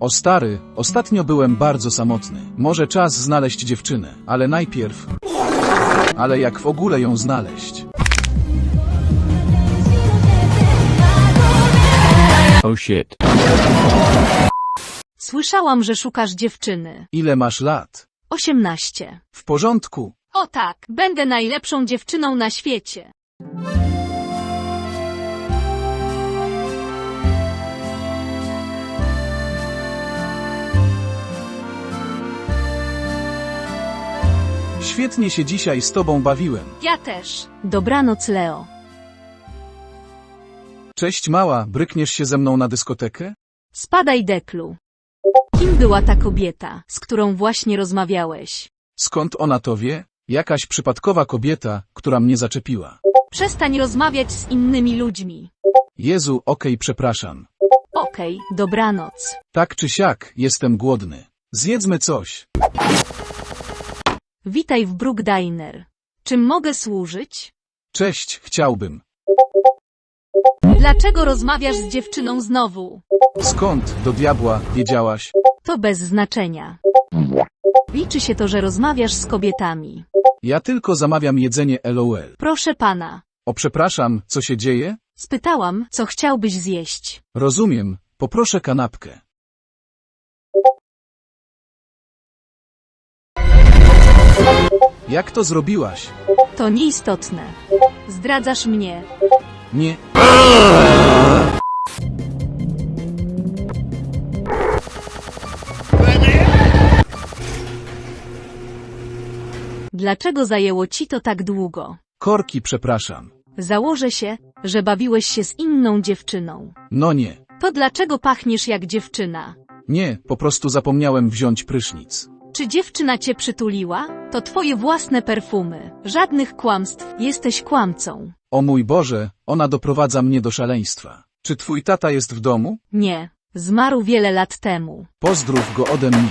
O stary, ostatnio byłem bardzo samotny. Może czas znaleźć dziewczynę, ale najpierw... Ale jak w ogóle ją znaleźć? Oh shit. Słyszałam, że szukasz dziewczyny. Ile masz lat? Osiemnaście. W porządku. O tak, będę najlepszą dziewczyną na świecie. Świetnie się dzisiaj z tobą bawiłem. Ja też. Dobranoc, Leo. Cześć mała, brykniesz się ze mną na dyskotekę? Spadaj, Deklu. Kim była ta kobieta, z którą właśnie rozmawiałeś? Skąd ona to wie? Jakaś przypadkowa kobieta, która mnie zaczepiła. Przestań rozmawiać z innymi ludźmi. Jezu, okej, przepraszam. Okej, dobranoc. Tak czy siak, jestem głodny. Zjedzmy coś. Witaj w Brook Diner. Czym mogę służyć? Cześć, chciałbym. Dlaczego rozmawiasz z dziewczyną znowu? Skąd, do diabła, wiedziałaś? To bez znaczenia. Liczy się to, że rozmawiasz z kobietami. Ja tylko zamawiam jedzenie LOL. Proszę pana. O przepraszam, co się dzieje? Spytałam, co chciałbyś zjeść. Rozumiem, poproszę kanapkę. Jak to zrobiłaś? To nieistotne. Zdradzasz mnie. Nie. Dlaczego zajęło ci to tak długo? Korki, przepraszam. Założę się, że bawiłeś się z inną dziewczyną. No nie. To dlaczego pachniesz jak dziewczyna? Nie, po prostu zapomniałem wziąć prysznic. Czy dziewczyna cię przytuliła? To twoje własne perfumy. Żadnych kłamstw. Jesteś kłamcą. O mój Boże, ona doprowadza mnie do szaleństwa. Czy twój tata jest w domu? Nie. Zmarł wiele lat temu. Pozdrów go ode mnie.